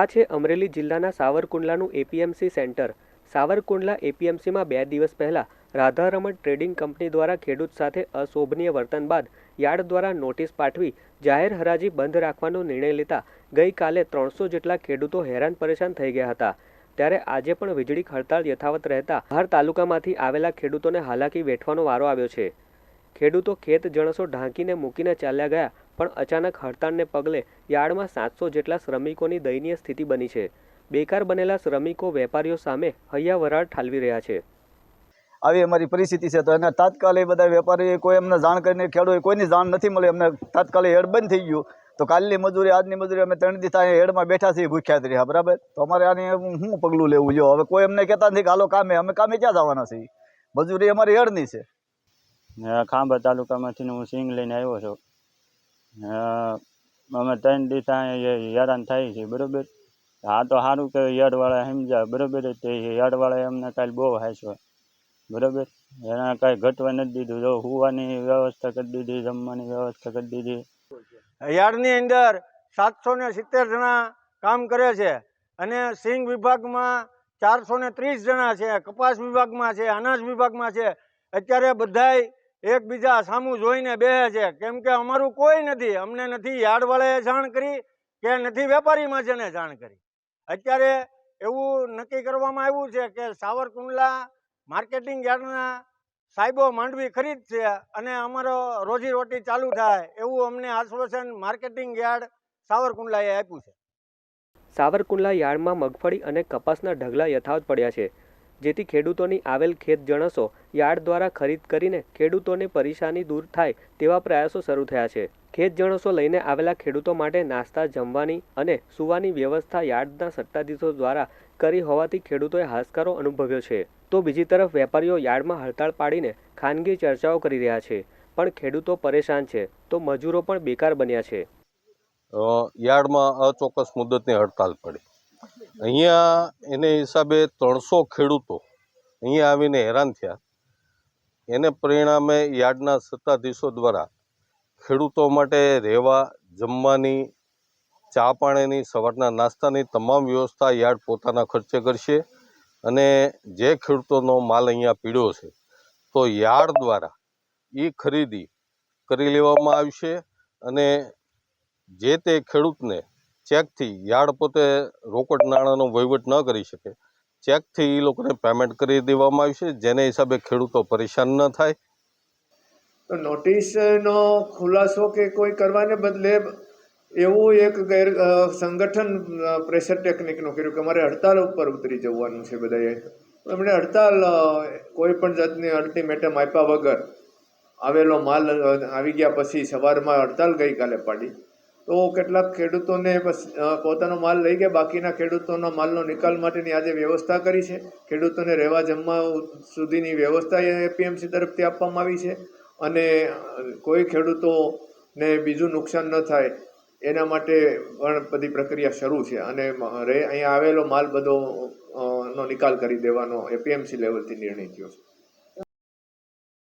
આ છે અમરેલી જિલ્લાના સાવરકુંડલાનું એપીએમસી સેન્ટર. સાવરકુંડલા એપીએમસીમાં બે દિવસ પહેલાં રાધારમણ ટ્રેડિંગ કંપની દ્વારા ખેડૂત સાથે અશોભનીય વર્તન બાદ યાર્ડ દ્વારા નોટિસ પાઠવી જાહેર હરાજી બંધ રાખવાનો નિર્ણય લેતા ગઈકાલે ત્રણસો જેટલા ખેડૂતો હેરાન પરેશાન થઈ ગયા હતા. ત્યારે આજે પણ વીજળી હડતાળ યથાવત રહેતા હર તાલુકામાંથી આવેલા ખેડૂતોને હાલાકી વેઠવાનો વારો આવ્યો છે. ખેડૂતો ખેત જણસો ઢાંકીને મૂકીને ચાલ્યા ગયા પણ અચાનક હડતાળને પગલે યાર્ડમાં સાતસો જેટલા શ્રમિકોની દયનીય સ્થિતિ બની છે. બેકાર બનેલા શ્રમિકો વેપારીઓ સામે હૈયા વરાળ ઠાલવી રહ્યા છે. આવી અમારી પરિસ્થિતિ છે તો એને તાત્કાલિક બધા વેપારી કોઈ એમને જાણ કરીને ખેડૂત કોઈની જાણ નથી મળી અમને તાત્કાલિક હેડ બંધ થઈ ગયું. તો કાલની મજૂરી આજની મજૂરી અમે ત્રણ દિવસ અહીંયા હેડમાં બેઠા છીએ ભૂખ્યા જ રહ્યા બરાબર? તો અમારે આની શું પગલું લેવું? જો હવે કોઈ અમને કહેતા નથી કે હાલો કામે અમે કામે ક્યાં જવાના છીએ? મજૂરી અમારી હેડની છે. ને ખાંભા તાલુકામાંથી હું સિંગ લઈને આવ્યો છું. અમે ત્રણ દિવસ અહીંયા હેરાન થાય છે, બરોબર? આ તો સારું કે યાર્ડવાળા સમજ્યા બરોબર? તે યાર્ડવાળાએ અમને કાલે બહુ હાસ્યો, બરોબર? એના કાંઈ ઘટવા નથી દીધું. જો હુવાની વ્યવસ્થા કરી દીધી, જમવાની વ્યવસ્થા કરી દીધી. યાર્ડની અંદર સાતસો ને સિત્તેર જણા કામ કરે છે અને સિંગ વિભાગમાં ચારસો ને ત્રીસ જણા છે, કપાસ વિભાગમાં છે, અનાજ વિભાગમાં છે. અત્યારે બધાય એકબીજા સામું જોઈને બેસે છે. કેમ કે અમારું કોઈ નથી. અમને નથી યાર્ડવાળાએ જાણ કરી કે નથી વેપારીમાં જેને જાણ કરી. અત્યારે એવું નક્કી કરવામાં આવ્યું છે કે સાવરકુંડલા માર્કેટિંગ યાર્ડના સાહેબો માંડવી ખરીદશે અને અમારો રોજીરોટી ચાલુ થાય એવું અમને આશ્વાસન માર્કેટિંગ યાર્ડ સાવરકુંડલાએ આપ્યું છે. સાવરકુંડલા યાર્ડમાં મગફળી અને કપાસના ઢગલા યથાવત પડ્યા છે. જેથી ખેડૂતોની આવેલ ખેત જણસો યાર્ડ દ્વારા ખરીદ કરીને ખેડૂતોને પરેશાની દૂર થાય તેવા પ્રયાસો શરૂ થયા છે. ખેત જણસો લઈને આવેલા ખેડૂતો માટે નાસ્તા, જમવાની અને સુવાની વ્યવસ્થા યાર્ડના સત્તાધીશો દ્વારા કરી હોવાથી ખેડૂતોએ હાશકારો અનુભવ્યો છે. તો બીજી તરફ વેપારીઓ યાર્ડમાં હડતાળ પાડીને ખાનગી ચર્ચાઓ કરી રહ્યા છે, પણ ખેડૂતો પરેશાન છે. તો મજૂરો પણ બેકાર બન્યા છે. યાર્ડમાં અચોક્કસ મુદતની હડતાલ પડી. અહીંયા એને હિસાબે ત્રણસો ખેડૂતો અહીંયા આવીને હેરાન થયા. એને પરિણામે યાર્ડના સત્તાધીશો દ્વારા ખેડૂતો માટે રહેવા, જમવાની, ચા પાણીની, સવારના નાસ્તાની તમામ વ્યવસ્થા યાર્ડ પોતાના ખર્ચે કરશે અને જે ખેડૂતોનો માલ અહીંયા પીડ્યો છે, તો યાર્ડ દ્વારા એ ખરીદી કરી લેવામાં આવશે અને જે તે ખેડૂતને ચેકથી યાર્ડ પોતે રોકડ નાણાંનો વહીવટ ન કરી શકે. ચેકથી એ લોકોને પેમેન્ટ કરી દેવામાં આવશે જેને હિસાબે ખેડૂતો પરેશાન ન થાય. નોટિસનો ખુલાસો કે કોઈ કરવાને બદલે એવું એક ગેર સંગઠન પ્રેશર ટેકનિકનું કર્યું કે મારે હડતાલ ઉપર ઉતરી જવાનું છે બધાએ. એમણે હડતાલ કોઈ પણ જાતની અલ્ટિમેટમ આપ્યા વગર આવેલો માલ આવી ગયા પછી સવારમાં હડતાલ ગઈકાલે પાડી. તો કેટલાક ખેડૂતોને પોતાનો માલ લઈ ગયા. બાકીના ખેડૂતોના માલનો નિકાલ માટેની આજે વ્યવસ્થા કરી છે. ખેડૂતોને રહેવા જમવા સુધીની વ્યવસ્થા એપીએમસી તરફથી આપવામાં આવી છે. અને કોઈ ખેડૂતોને બીજું નુકસાન ન થાય, એના માટે પણ બધી પ્રક્રિયા શરૂ છે. અને અહીંયા આવેલો માલ બધો નો નિકાલ કરી દેવાનો એપીએમસી લેવલથી નિર્ણય થયો છે.